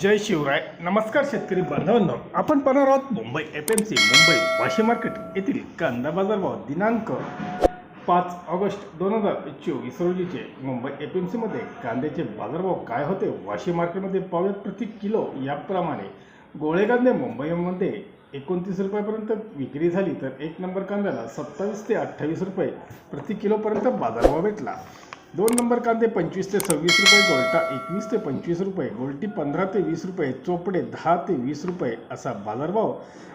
जय शिवराय. नमस्कार शेतकरी बांधवांनो. आपण पाहणार आहोत Mumbai F M C Mumbai Vashi market येथील कांदा बाजारभाव दिनांक पाच ऑगस्ट दोन हजार चोवीस रोजीचे मुंबई एफ एम सीमध्ये कांद्याचे बाजारभाव काय होते? वाशी मार्केटमध्ये पावल्यात प्रति किलो याप्रमाणे. गोळे कांदे मुंबईमध्ये एकोणतीस रुपयापर्यंत विक्री झाली तर एक नंबर कांद्याला सत्तावीस ते अठ्ठावीस रुपये प्रति किलोपर्यंत बाजारभाव भेटला. दोन नंबर कांदे पंचवीस ते सव्वीस रुपये गोलटा एकवीस ते पंचवीस रुपये गोलटी पंधरा ते वीस रुपये चोपडे दहा ते वीस रुपये असा बाजारभाव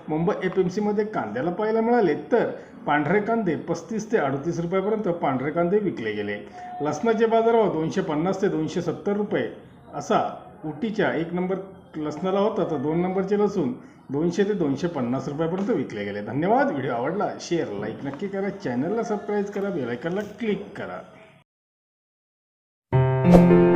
मुंबई एफ एम सीमध्ये कांद्याला पाहायला मिळाले तर पांढरे कांदे पस्तीस ते अडतीस रुपयापर्यंत पांढरे कांदे विकले गेले. लसणाचे बाजारभाव दोनशे पन्नास ते दोनशे सत्तर रुपये असा उटीच्या एक नंबर लसणाला होता तर दोन नंबरचे लसूण दोनशे ते दोनशे पन्नास रुपयापर्यंत विकले गेले. धन्यवाद. व्हिडिओ आवडला शेअर लाईक नक्की करा. चॅनलला सबस्क्राईब करा बेलायकनला क्लिक करा. you